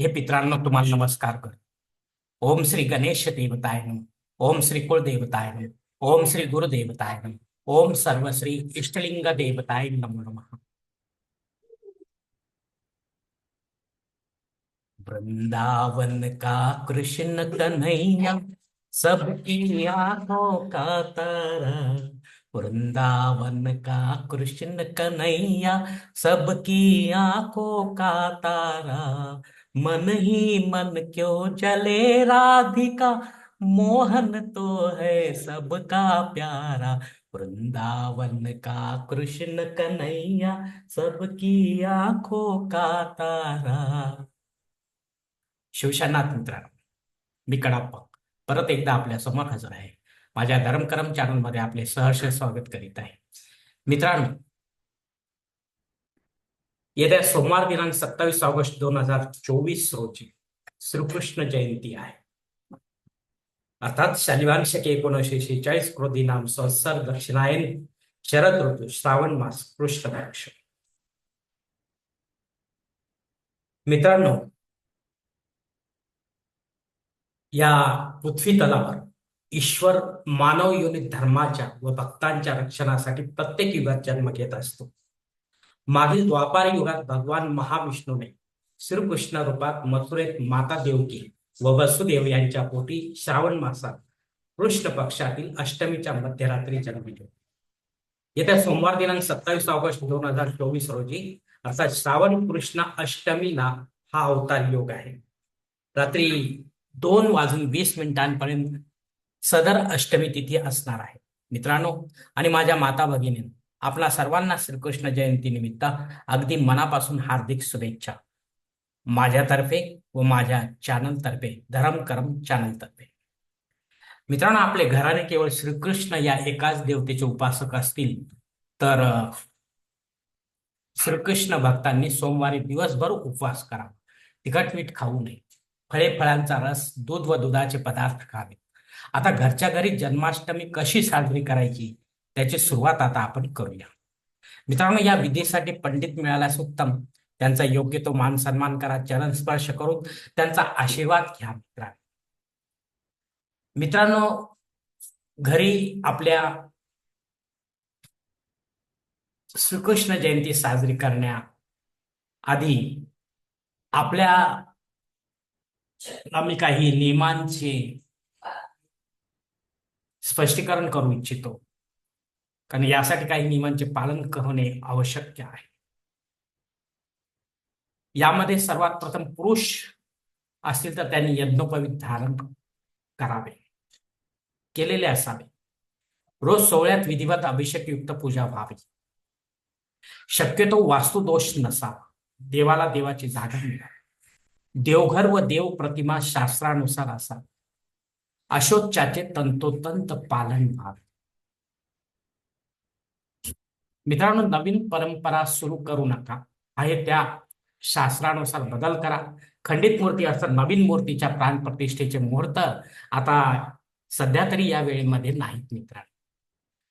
हे पित्रांनो, तुम्हाला नमस्कार कर ओम श्री गणेश देवताय नम. ओम श्री कुळ देवताय नम. ओम श्री गुरुदेवताय नम. ओम सर्व श्री इष्टलिंग देवताय नमो नम. वृंदावन का कृष्ण कन्हैया, सबकी आँखों का तारा। वृंदावन का कृष्ण कन्हैया, सबकी आँखों का तारा। मन ही मन क्यों चले राधिका मोहन तो है सबका प्यारा। वृंदावन का कृष्ण कन्हैया सबकी आंखों का तारा। शिवशानाथ मित्रांनो मी कडाप्पा परत एकदा आपल्यासमोर हजर आहे. माझ्या धर्मकरम चॅनलमध्ये आपले सहर्ष स्वागत करीत आहे. मित्रांनो येत्या सोमवार दिनांक सत्तावीस ऑगस्ट दोन हजार चोवीस रोजी श्रीकृष्ण जयंती आहे. अर्थात शनिवार शके एकोणीसशे शेहेचाळीस क्रोधी नाम संसार दक्षिणायन शरद ऋतू श्रावण मास कृष्ण पक्ष मित्रांनो या पृथ्वी तलावर ईश्वर मानव योनित धर्माच्या व भक्तांच्या रक्षणासाठी प्रत्येक युगात जन्म घेत असतो. मागील द्वापार युगात भगवान महाविष्णूने श्रीकृष्ण रूपात मथुरेत माता देवकी व वसुदेव यांच्या पोटी श्रावण मासात कृष्ण पक्षातील अष्टमीच्या मध्यरात्री जन्मले. येत्या सोमवार दिनांक सत्तावीस ऑगस्ट दोन हजार चोवीस रोजी अर्थात श्रावण कृष्ण अष्टमीला हा अवतार योग आहे. रात्री दोन वाजून वीस मिनिटांपर्यंत सदर अष्टमी तिथी असणार आहे. मित्रांनो आणि माझ्या माता भगिनी आपला सर्वांना श्रीकृष्ण जयंती निमित्त अगदी मनापासून हार्दिक शुभेच्छा. माझ्यातर्फे व माझ्या चॅनल तर्फे धरम करम चॅनल तर्फे मित्रांनो आपले घराने केवळ श्रीकृष्ण या एकाच देवतेचे उपासक असतील तर श्रीकृष्ण भक्तांनी सोमवारी दिवसभर उपवास करावा तिखट मीठ खाऊ नये. फळे फळांचा रस दूध व दुधाचे पदार्थ खावे. आता घरच्या घरी जन्माष्टमी कशी साजरी करायची? त्याची सुरुवात आता आपण करूया. मित्रांनो या विधीसाठी पंडित मिळाल्यास उत्तम. त्यांचा योग्य तो मान सन्मान करा चरण स्पर्श करून त्यांचा आशीर्वाद घ्या मित्रांनो. मित्रांनो घरी आपल्या श्रीकृष्ण जयंती साजरी करण्या आधी आपल्या आम्ही काही नियमांचे स्पष्टीकरण करू इच्छितो. कारण यासाठी काही नियमांचे पालन करणे आवश्यक आहे. यामध्ये सर्वात प्रथम पुरुष असतील तर त्यांनी यज्ञोपवीत धारण करावे. केलेले असावे. रोज सोहळ्यात विधिवत अभिषेकयुक्त पूजा व्हावी. शक्यतो वास्तुदोष नसावा. देवाला देवाची जागा मिळावी. देवघर व देव प्रतिमा शास्त्रानुसार असावी. अशोच्याचे तंतोतंत पालन व्हावे. मित्रांनो नवीन परंपरा सुरू करू नका. आहे त्या शास्त्रानुसार बदल करा. खंडित मूर्ती अर्थात नवीन मूर्तीच्या प्राण प्रतिष्ठेचे मुहूर्त आता सध्या तरी या वेळेमध्ये नाहीत मित्रांनो.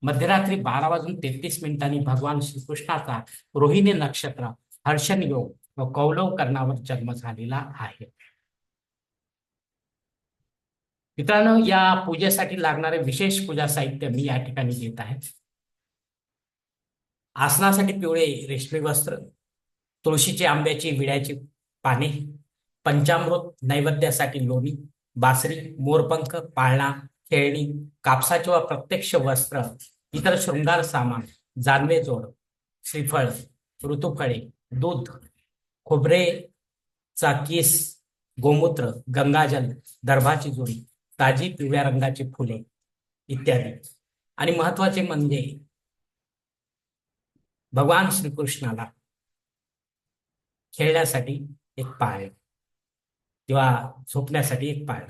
मध्यरात्री बारा वाजून तेहतीस मिनिटांनी भगवान श्रीकृष्णाचा रोहिणी नक्षत्र हर्षण योग व कौलव कर्णावर जन्म झालेला आहे. मित्रांनो या पूजेसाठी लागणारे विशेष पूजा साहित्य मी या ठिकाणी घेत आहे. आसनासाठी पिवळे रेशमी वस्त्र तुळशीची आंब्याची विड्याची पाने पंचामृत नैवेद्यासाठी लोणी बासरी मोरपंख पाळणा खेळणी कापसाचे व प्रत्यक्ष वस्त्र इतर शृंगार सामान जानवे जोड श्रीफळ ऋतुफळे दूध खोबरेचा केस गोमूत्र गंगाजल दर्भाची जोडी ताजी पिवळ्या रंगाची फुले इत्यादी. आणि महत्त्वाचे म्हणजे भगवान श्रीकृष्णाला खेळण्यासाठी एक पाळ किंवा झोपण्यासाठी एक पाळ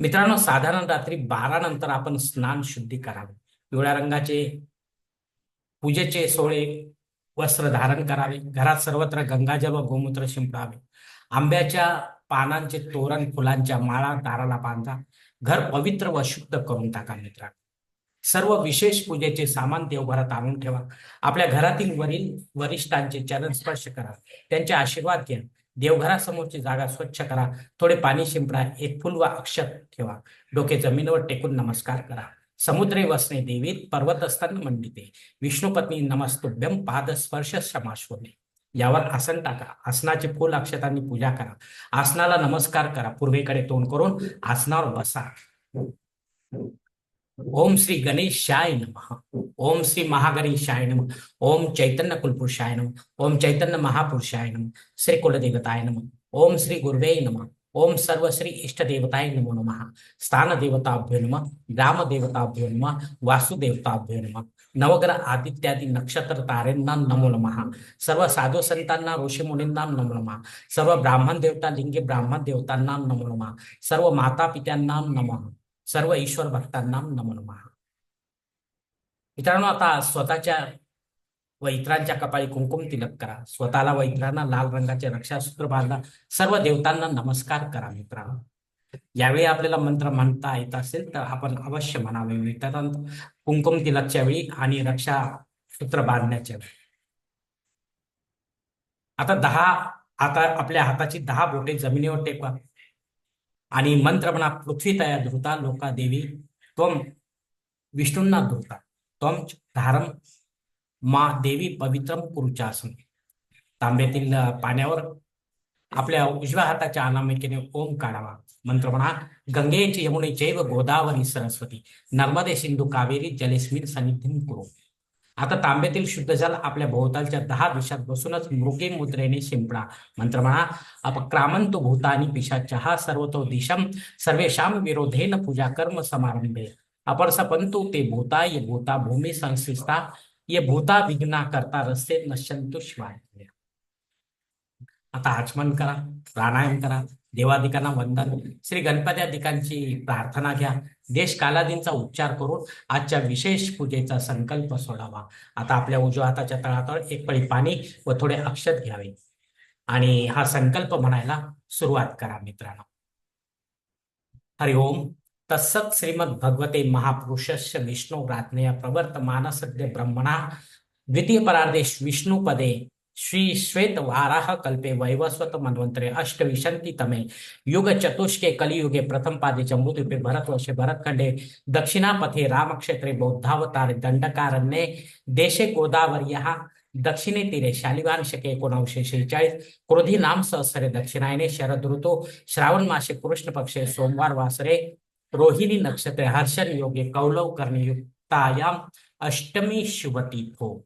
मित्रांनो साधारण रात्री बारा नंतर आपण स्नान शुद्धी करावे. पिवळ्या रंगाचे पूजेचे सोळे वस्त्र धारण करावे. घरात सर्वत्र गंगाजल व गोमूत्र शिंपडावे. आंब्याच्या पानांचे तोरण फुलांच्या माळा दाराला बांधा. घर पवित्र व शुद्ध करून टाका मित्रांनो. सर्व विशेष पूजेचे सामान देवघरात आणून ठेवा. आपल्या घरातील वरील वरिष्ठांचे चरण स्पर्श करा. त्यांचे आशीर्वाद घ्या. देवघरासमोरची जागा स्वच्छ करा. थोडे पाणी शिंपडा. एक फुल व अक्षत ठेवा. डोके जमिनीवर टेकून नमस्कार करा. समुद्रे वसने देवीत पर्वत असताना मंडिते. विष्णुपत्नी नमस्तुभ्यम पाद स्पर्श समाश्वने यावर आसन टाका. आसनाचे फुल अक्षतांनी पूजा करा. आसनाला नमस्कार करा. पूर्वेकडे तोंड करून आसनावर बसा. ओम श्री गणेशाय नमः। ओम श्री महागणेशाय नम। ओम चैतन्य कुलपुरुषाय नम। ओम चैतन्य महापुरुषाय नम। श्री कुलदेवताय नमः। ओम श्री गुरुवे नमः। ओम सर्व श्री इष्ट देवताय नमो नमः। स्थान देवताभ्यो नमः। ग्राम देवताभ्यो नमः। वासुदेवताभ्यो नम। नवग्रह आदित्यादी नक्षत्र तारेंना नमो नमः। सर्व साधू संतांना ऋषी मुनींना नमो नमः। सर्व ब्राह्मण देवता लिंगी ब्राह्मण देवतांना नमो नमः। सर्व माता पित्यांना नमः। सर्व ईश्वर भक्तांना नमो नमः. मित्रांनो आता स्वतःच्या व इतरांच्या कपाळी कुंकुम तिलक करा. स्वतःला व इतरांना लाल रंगाचे रक्षासूत्र बांधा. सर्व देवतांना नमस्कार करा मित्रांनो. यावेळी आपल्याला मंत्र म्हणता येत असेल तर आपण अवश्य म्हणावे. मित्रांत कुंकुम तिलकच्या वेळी आणि रक्षा सूत्र बांधण्याच्या वेळी. आता दहा आता आपल्या हाताची दहा बोटे जमिनीवर टेकवा. आणि मंत्र म्हणा पृथ्वी तया धृता लोका देवी. त्वम विष्णूंना धृता. त्वम धारम मा देवी पवित्रम कुरुचासन तांब्यातील पाण्यावर आपल्या उजव्या हाताच्या अनामिकेने ओम काढावा. मंत्र म्हणा गंगेची यमुने जैव गोदावरी सरस्वती. नर्मदे सिंधू कावेरी जलेस्मिन सानिध्यम कुरु. आता तांब्यातील शुद्ध जल आपल्या भोवतालच्या दहा दिशात बसूनच मृगे मुद्रेने शिंपडा. मंत्र म्हणा भूतानि भूतानी पिशाच्या सर्वतो दिशम सर्वेशाम विरोधेन पूजा कर्म समारंभे अपरसपंतु ते भूता ये भूता भूमी संस्थिता ये भूता विघ्ना करता रस्ते नश्यंतु शिवाय आता आचमन करा प्राणायाम करा देवादिकांना वंदन श्री गणपत्यादिकांची प्रार्थना घ्या. देश कालादींचा उच्चार करून आजच्या विशेष पूजेचा संकल्प सोडावा. आता आपल्या उजव्या हाताच्या तळातळ एक पळी पाणी व थोडे अक्षत घ्यावे. आणि हा संकल्प म्हणायला सुरुवात करा मित्रांनो. हरि ओम. तत्सत श्रीमद भगवते महापुरुषस्य विष्णू रात्नया प्रवर्तमान ब्रह्मणा द्वितीय परार्देश विष्णू पदे श्री श्वेत वाराह कल्पे वैवस्वत मन्वंतरे अष्टविशंती तमे युग चतुष्के कलियुगे प्रथम पादे जम्बूद्वीपे भरतवर्षे भरतखंडे दक्षिणापथे रामक्षेत्रे बौद्धावतारे दंडकारण्ये देशे गोदावर्यः दक्षिणे तीरे शालिवान शके एकोणीसशे शेहेचाळीस क्रोधी नाम सहसरे दक्षिणायने शरद ऋतू श्रावण मासे कृष्ण पक्षे सोमवार वासरे रोहिणी नक्षत्रे हर्षण योगे कौलव कर्णयुक्तायाम अष्टमी शुभती हो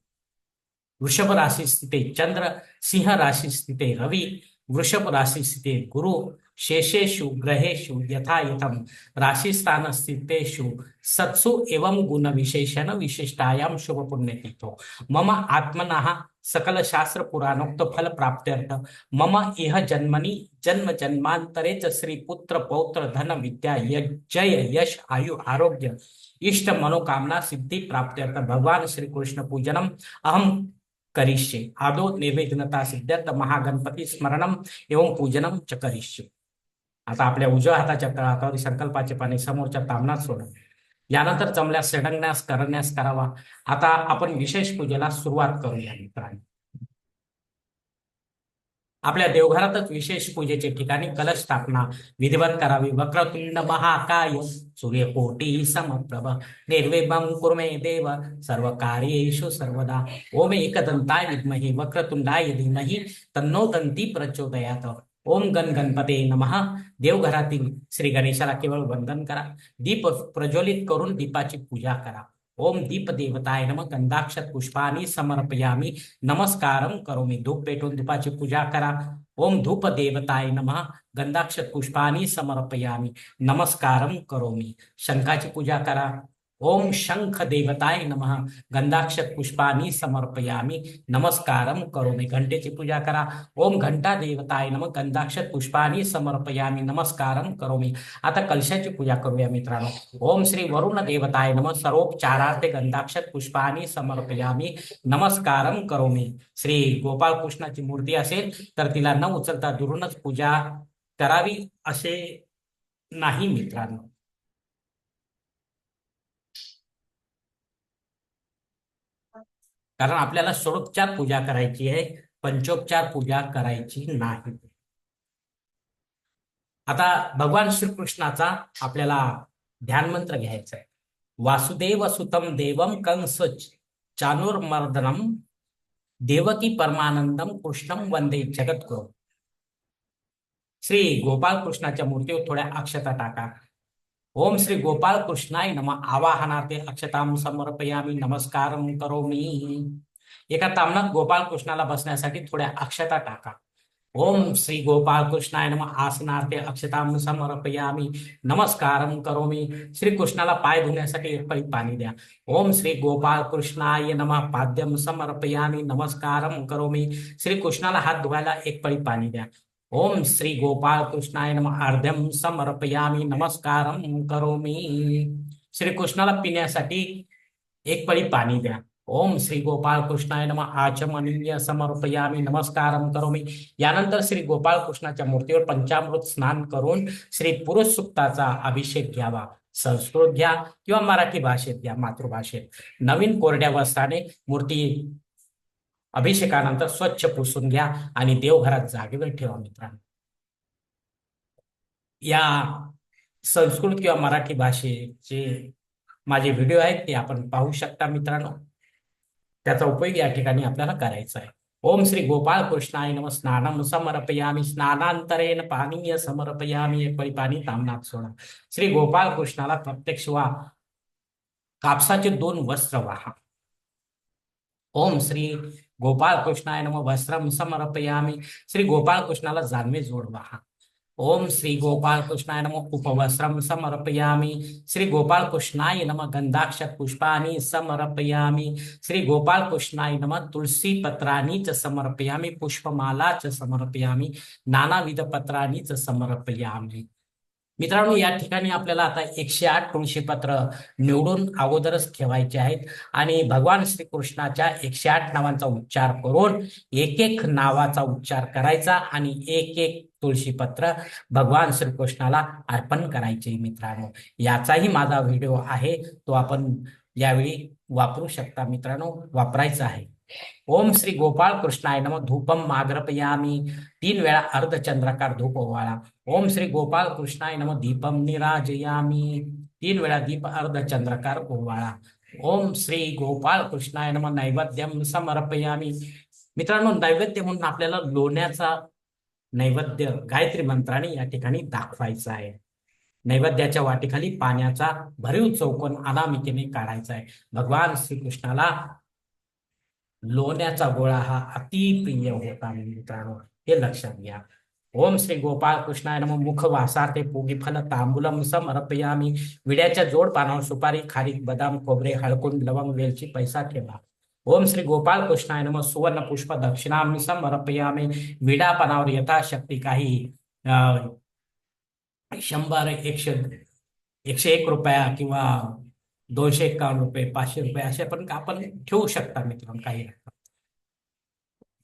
वृषभ राशी स्थिते चंद्र सिंह राशी स्थिते रवि वृषभ राशी स्थिते गुरु शेषेषु ग्रहेषु यथा यथम राशिस्थान स्थितेषु सत्सु एवं गुण विशेषण विशिष्टायाम शुभ पुण्यतीर्थो मम आत्मनः सकल शास्त्र पुराणोक्त फल प्राप्त्यर्थ मम इह जन्मनि जन्म जन्मांतरे च श्री पुत्र पौत्र धन विद्या जय यश आयु आरोग्य इष्ट मनोकामना सिद्धि प्राप्त्यर्थ भगवान श्री कृष्ण पूजनम। अहम करिष्ये। आदो निर्वेदनता सिद्ध्यर्थ महागणपती स्मरणम एवं पूजनम च करिष्ये। आता आपल्या उजव्या हाताच्या तळावर संकल्पाचे पाणी समोरच्या तामनात सोडा। यानंतर जमल्यास सडंगण्यास करण्यास करावा। आता आपण विशेष पूजेला सुरुवात करूया मित्रांनो। आपल्या देवघरातच विशेष पूजेचे ठिकाणी कलश स्थापना. विधिवत करावी वक्रतुंड महाकाय. सूर्यकोटी समप्रभ. निर्विभं कुर्मे देव. सर्व कार्येषु सर्वदा. ओम एकदंताय विद्महे वक्रतुंडाय धीमहि. तन्नो दंती प्रचोदयात. ओम गण गणपते नमः. देवघरातील श्री गणेशाला केवळ वंदन करा. दीप प्रज्वलित करून दीपाची पूजा करा. ओम दीप देवताय नम गंधाक्षत पुष्पानी समर्पयामी नमस्कारम करोमी धूप पेटून दीपाची पूजा करा। ओम धूप देवताय नम गंधाक्षत पुष्पानी समर्पयामी नमस्कारम करोमी, शंखाची पूजा करा। ओम शंख देवताय नमः। गंधाक्ष पुष्पानी समर्पयामी। नमस्कारम करोमी। घंटेची पूजा करा। ओम घंटा देवताय नमः। गंधाक्ष पुष्पानी समर्पयामी। नमस्कारम करोमी। आता कलशाची पूजा करूया मित्रांनो। ओम श्री वरुण देवताय नमः। सर्वोपचारार्थे गंधाक्ष पुष्पानी समर्पयामी। नमस्कारम करोमी। श्री गोपाळ कृष्णाची मूर्ती असेल तर तिला न उचलता दुरूनच पूजा करावी असे नाही मित्रांनो। कारण आपल्याला षोडोपचार पूजा करायची आहे पंचोपचार पूजा करायची नाही. आता भगवान श्रीकृष्णाचा आपल्याला ध्यान मंत्र घ्यायचा आहे. वासुदेव सुतम देवम कंस चानुर्मर्दनम देवकी परमानंदम कृष्णम वंदे जगद्गुरु श्री गोपाल कृष्णाच्या मूर्तीवर थोड्या अक्षता टाका. ओम श्री गोपाल कृष्णाय नम। आवाहनार्थे अक्षताम समर्पयामी। नमस्कार करोमी। एका तामनात गोपाल कृष्णाला बसण्यासाठी थोड्या अक्षता टाका। ओम श्री गोपाल कृष्णाय नम। आसनार्थे अक्षताम समर्पयामी। नमस्कार करोमी। श्री कृष्णाला पाय धुण्यासाठी एक पळी पाणी द्या। ओम श्री गोपाल कृष्णाय नम। पाद्यम समर्पयामी। नमस्कार करोमी। श्री कृष्णाला हात धुवायला एक पळी पाणी द्या। ओम श्री गोपाल कृष्णाय नम। अर्ध्यम समर्पयामी। नमस्कार करोमी। श्री कृष्णाला पिण्यासाठी एक पळी पाणी द्या। ओम श्री गोपाल कृष्णाय नम। आचमनीय समर्पयामी। नमस्कार करोमी। यानंतर श्री गोपाळ कृष्णाच्या मूर्तीवर पंचामृत स्नान करून श्री पुरुष सुक्ताचा अभिषेक घ्यावा। संस्कृत घ्या किंवा मराठी भाषेत घ्या मातृभाषेत। नवीन कोरड्या वस्त्राने मूर्ती अभिषेकानंतर स्वच्छ पुसून घ्या आणि देवघरात जागेवर ठेवा मित्रांनो. या संस्कृत किंवा मराठी भाषेचे माझे व्हिडिओ आहेत ते आपण पाहू शकता मित्रांनो. त्याचा उपयोग या ठिकाणी आपल्याला करायचा आहे. ओम श्री गोपाळ कृष्णाय नम स्नानम समर्पयामी स्नानांतरेन पाणीय समर्पयामी एक पाणी तामनात सोडा. श्री गोपाळ कृष्णाला प्रत्यक्ष वा कापसाचे दोन वस्त्र वाहा. ओम श्री गोपाळकृष्णाय नम वस्त्रम समर्पयामी। श्री गोपाळकृष्णाला जानवे जोड वाहा ओम श्री गोपाळकृष्णाय नम उपवस्त्रम समर्पयामी। श्री गोपाळकृष्णाय नम गंधाक्ष पुष्पानी समर्पयामी। श्री गोपाळकृष्णाय नम तुलसी पत्राणी च समर्पयामी। पुष्पमाला च समर्पयामी। नानाविध पत्राणी च समर्पयामी। मित्रांनो या ठिकाणी आपल्याला आता एकशे आठ तुळशी पत्र निवडून अगोदरच ठेवायचे आहेत. आणि भगवान श्रीकृष्णाच्या एकशे आठ नावांचा उच्चार करून एक एक नावाचा उच्चार करायचा आणि एक एक तुळशीपत्र भगवान श्रीकृष्णाला अर्पण करायचे मित्रांनो. याचाही माझा व्हिडिओ आहे तो आपण यावेळी वापरू शकता मित्रांनो वापरायचा आहे. ओम श्री गोपाळ कृष्णाय नम धूपम माग्रपयामी तीन वेळा अर्धचंद्राकार धूप ओवाळा। ओम श्री गोपाळ कृष्णाय नम दीपम निराजयामी। तीन वेळा दीप अर्धचंद्रकार ओवाळा। ओम श्री गोपाळ कृष्णाय नम नैवेद्यम समर्पयामी। मित्रांनो नैवेद्य म्हणून आपल्याला लोण्याचा नैवेद्य गायत्री मंत्राने या ठिकाणी दाखवायचा आहे. नैवेद्याच्या वाटेखाली पाण्याचा भरीव चौकोन अनामिकेने काढायचा आहे. भगवान श्रीकृष्णाला लोण्याचा गोळा हा अतिप्रिय होता मित्रांनो. हे लक्षात घ्या. ओम श्री गोपाळ कृष्णाय नम मुख वासार्थे पोगी फल तांबुलम समर्पयामी. विड्याच्या जोड पानावर सुपारी खारीक बदाम खोबरे हळकुंड लवंग वेलची पैसा ठेवा. ओम श्री गोपाल कृष्णाय नम सुवर्ण पुष्प दक्षिणामी समर्पयामी. विडा पानावर यथाशक्ती काही शंभर एकशे एकशे एक रुपया किंवा दोनशे एकावन्न रुपये पाचशे रुपये असे पण आपण ठेवू शकता मित्रांनो काही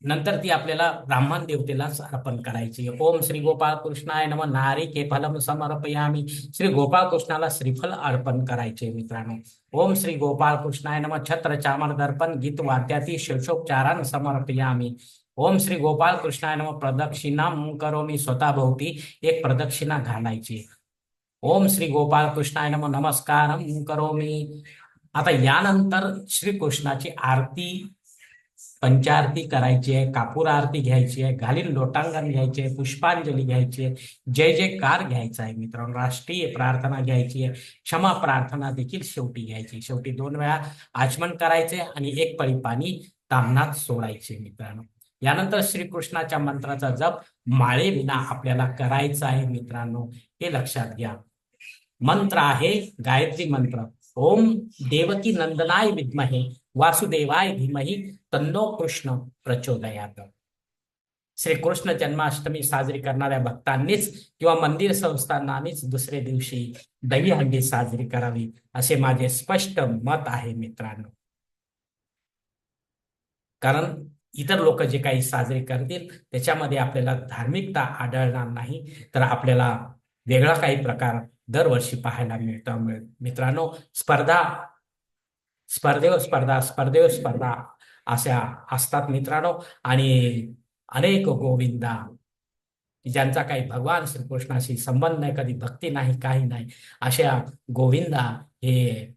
नंतर ती आपल्याला ब्राह्मण देवतेलाच अर्पण करायची. ओम श्री गोपाळ कृष्णाय नम. नारी के फलम समर्पयामी. श्री गोपाळ कृष्णाला श्रीफल अर्पण करायचे मित्रांनो. ओम श्री गोपाळ कृष्णाय नम. छत्र चामर दर्पण गीत वाद्याती शीर्षोपचारान समर्पयामी. ओम श्री गोपाळ कृष्णाय नम. प्रदक्षिणा करोमी स्वतःभोवती एक प्रदक्षिणा घालायची. ओम श्री गोपाळ कृष्णाय नम नमस्कार करोमी. आता यानंतर श्रीकृष्णाची आरती पंचारती करायची आहे कापूर आरती घ्यायची आहे घालीन लोटांगण घ्यायचे आहे पुष्पांजली घ्यायची आहे जय जयकार घ्यायचा आहे मित्रांनो राष्ट्रीय प्रार्थना घ्यायची आहे क्षमा प्रार्थना देखील शेवटी घ्यायची शेवटी दोन वेळा आचमन करायचे आणि एक पळी पाणी तामनात सोडायचे मित्रांनो. यानंतर श्रीकृष्णाच्या मंत्राचा जप माळेविना आपल्याला करायचा आहे मित्रांनो हे लक्षात घ्या. मंत्र आहे गायत्री मंत्र. ओम देवकी नंदनाय विद्महे वासुदेवाय धीमही तन्नो कृष्ण प्रचोदयात. श्रीकृष्ण जन्माष्टमी साजरी करणाऱ्या भक्तांनीच किंवा मंदिर संस्थांनानीच दुसरे दिवशी दहीहंडी साजरी करावी असे माझे स्पष्ट मत आहे मित्रांनो. कारण इतर लोक जे काही साजरे करतील त्याच्यामध्ये आपल्याला धार्मिकता आढळणार नाही तर आपल्याला वेगळा काही प्रकार दरवर्षी पाहायला मिळतं मित्रांनो स्पर्धा स्पर्धेवर स्पर्धा स्पर्धेवर स्पर्धा अशा असतात मित्रांनो. आणि अनेक गोविंदा ज्यांचा काही भगवान श्रीकृष्णाशी संबंध नाही कधी भक्ती नाही काही नाही अशा गोविंदा हे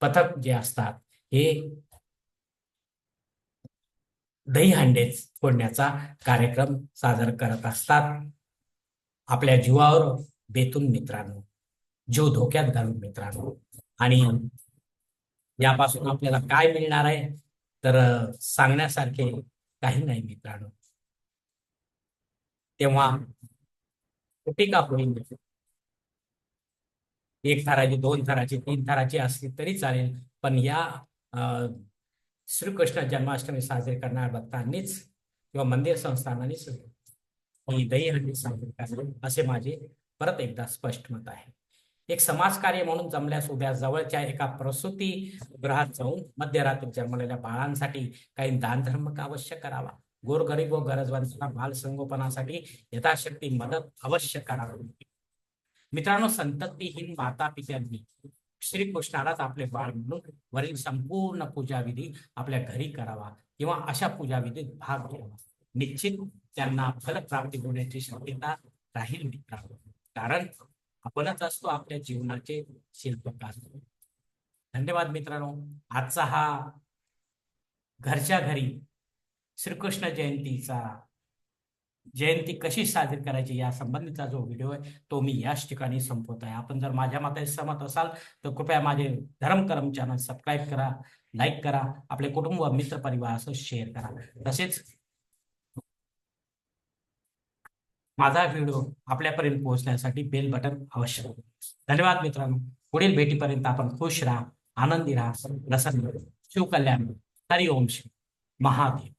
पथक जे असतात हे दहीहंडे फोडण्याचा कार्यक्रम सादर करत असतात. आपल्या जीवावर बेतून मित्रांनो. जीव धोक्यात घालून मित्रांनो. आणि यापासून आपल्याला काय मिळणार आहे? तर सांगण्यासारखे काही नाही मित्रांनो. तेव्हा टीका का होईल एक थराची दोन थराची तीन थराची असली तरी चालेल. पण या श्रीकृष्ण जन्माष्टमी साजरी करणाऱ्या भक्तांनीच किंवा मंदिर संस्थानांनीच ही दहीहंडी साजरी करावी असे माझे परत एकदा स्पष्ट मत आहे. एक समाजकार्य म्हणून जमल्यास उद्या जवळच्या एका प्रसूती गृहात जाऊन मध्यरात्री जन्मलेल्या बाळांसाठी काही दानधर्म का अवश्य करावा? गोरगरीब व गरजवंतांना बालसंगोपनासाठी यथाशक्ती मदत अवश्य करावी. मित्रांनो संततीहीन माता पित्यांनी श्रीकृष्णालाच आपले बाळ म्हणून वरील संपूर्ण पूजाविधी आपल्या घरी करावा किंवा अशा पूजाविधीत भाग घ्यावा. निश्चित त्यांना फलप्राप्ती होण्याची शक्यता राहील मित्रांनो. कारण आपणच असतो आपल्या जीवनाचे शिल्पकार. धन्यवाद मित्रांनो. आजचा हा घरच्या घरी श्रीकृष्ण जयंतीचा जयंती कशी साजरी करायची या संबंधीचा जो व्हिडिओ आहे तो मी याच ठिकाणी संपवत आहे. आपण जर माझ्या मते सहमत असाल तर कृपया माझे धर्मकर्म चॅनल सबस्क्राईब करा लाईक करा आपले कुटुंब मित्र परिवार असं शेअर करा. तसेच माझा व्हिडिओ आपल्यापर्यंत पोहोचण्यासाठी बेल बटन आवश्यक. आहे. धन्यवाद मित्रांनो. पुढील भेटीपर्यंत आपण खुश राहा आनंदी राहा. प्रसन्न शिवकल्याण हरिओम श्री महादेव.